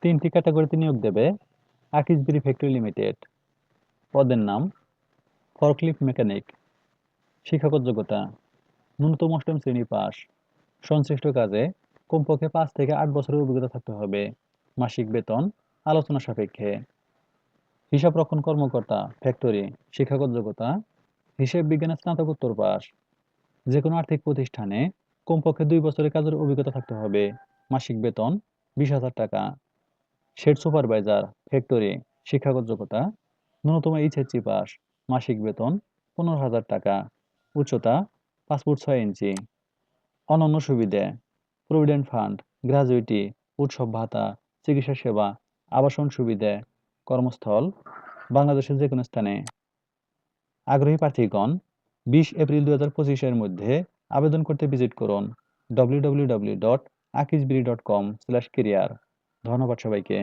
তিনটি ক্যাটাগরিতে নিয়োগ দেবে। আকিসবিরি ফ্যাক্টরি লিমিটেড, পদের নাম ফরক্লিফট মেকানিক, শিক্ষাগত যোগ্যতা, ন্যূনতম অষ্টম শ্রেণি পাস, সংশ্লিষ্ট কাজে কমপক্ষে পাঁচ থেকে আট বছরের অভিজ্ঞতা থাকতে হবে। মাসিক বেতন, আলোচনা সাপেক্ষে। হিসাব রক্ষণ কর্মকর্তা, ফ্যাক্টরি, শিক্ষাগত যোগ্যতা, হিসেব বিজ্ঞানের স্নাতকোত্তর পাস। যে কোনো আর্থিক প্রতিষ্ঠানে কমপক্ষে দুই বছরের কাজের অভিজ্ঞতা থাকতে হবে। মাসিক বেতন বিশ হাজার টাকা। শেড সুপারভাইজার, ফ্যাক্টরি, শিক্ষাগত যোগ্যতা, ন্যূনতম এইচএসসি পাস, মাসিক বেতন পনেরো হাজার টাকা, উচ্চতা ফুট ছয় ইঞ্চি। অনন্য সুবিধে, প্রভিডেন্ট ফান্ড গ্র্যাজুইটি উৎসব ভাতা, চিকিৎসা সেবা, আবাসন সুবিধে, কর্মস্থল, বাংলাদেশের যে কোনো স্থানে। আগ্রহী প্রার্থীগণ, বিশ এপ্রিল দু হাজার পঁচিশের মধ্যে আবেদন করতে ভিজিট করুন ডব্লিউ ডট আকিসবিরি ডট কম স্ল্যাশ কেরিয়ার ধন্যবাদ সবাইকে।